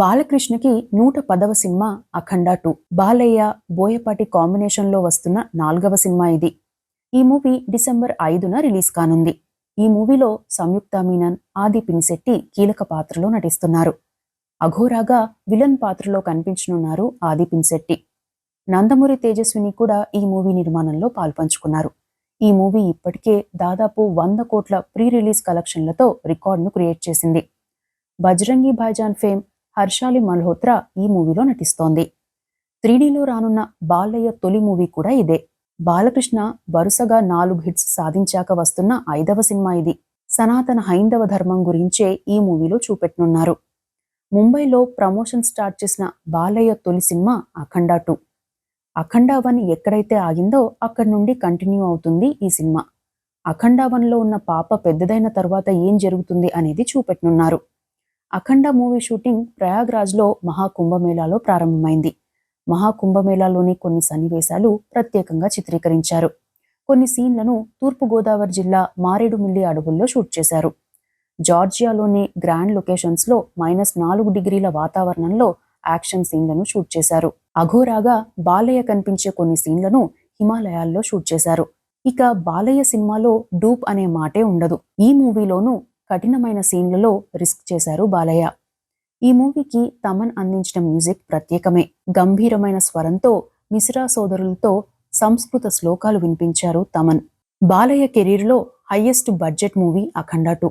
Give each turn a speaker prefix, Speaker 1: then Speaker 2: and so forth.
Speaker 1: బాలకృష్ణకి నూట పదవ cinema Akhanda two. Balayya Boyapati కాంబినేషన్లో వస్తున్న నాలుగవ సినిమా ఇది. ఈ మూవీ డిసెంబర్ ఐదున రిలీజ్ కానుంది. ఈ మూవీలో సంయుక్త మీనన్ ఆది పినిశెట్టి కీలక పాత్రలో నటిస్తున్నారు. అఘోరాగా విలన్ పాత్రలో కనిపించనున్నారు ఆది పినిశెట్టి. నందమూరి తేజస్విని కూడా ఈ మూవీ నిర్మాణంలో పాల్పంచుకున్నారు. ఈ మూవీ ఇప్పటికే దాదాపు వంద కోట్ల ప్రీ రిలీజ్ కలెక్షన్లతో రికార్డును క్రియేట్ చేసింది. బజరంగి భాయ్జాన్ ఫేమ్ హర్షాలి మల్హోత్రా ఈ మూవీలో నటిస్తోంది. త్రీడీలో రానున్న బాలయ్య తొలి మూవీ కూడా ఇదే. బాలకృష్ణ వరుసగా నాలుగు హిట్స్ సాధించాక వస్తున్న ఐదవ సినిమా ఇది. సనాతన హైందవ ధర్మం గురించే ఈ మూవీలో చూపెట్టనున్నారు. ముంబైలో ప్రమోషన్ స్టార్ట్ చేసిన బాలయ్య తొలి cinema Akhanda two. Akhanda one ఎక్కడైతే ఆగిందో అక్కడి నుండి కంటిన్యూ అవుతుంది ఈ సినిమా. అఖండ వన్లో ఉన్న పాప పెద్దదైన తర్వాత ఏం జరుగుతుంది అనేది చూపెట్టనున్నారు. అఖండ మూవీ షూటింగ్ ప్రయాగ్రాజ్లో మహాకుంభమేళాలో ప్రారంభమైంది. మహాకుంభమేళాలోని కొన్ని సన్నివేశాలు ప్రత్యేకంగా చిత్రీకరించారు. కొన్ని సీన్లను తూర్పుగోదావరి జిల్లా మారేడుమిల్లి అడవుల్లో షూట్ చేశారు. జార్జియాలోని గ్రాండ్ లొకేషన్స్లో మైనస్ నాలుగు డిగ్రీల వాతావరణంలో యాక్షన్ సీన్లను షూట్ చేశారు. అఘోరాగా బాలయ్య కనిపించే కొన్ని సీన్లను హిమాలయాల్లో షూట్ చేశారు. ఇక బాలయ్య సినిమాలో డూప్ అనే మాటే ఉండదు. ఈ మూవీలోనూ కఠినమైన సీన్లలో రిస్క్ చేశారు బాలయ్య. ఈ మూవీకి తమన్ అందించిన మ్యూజిక్ ప్రత్యేకమే. గంభీరమైన స్వరంతో మిశ్రా సోదరులతో సంస్కృత శ్లోకాలు వినిపించారు తమన్. బాలయ్య కెరీర్లో highest budget movie Akhanda two.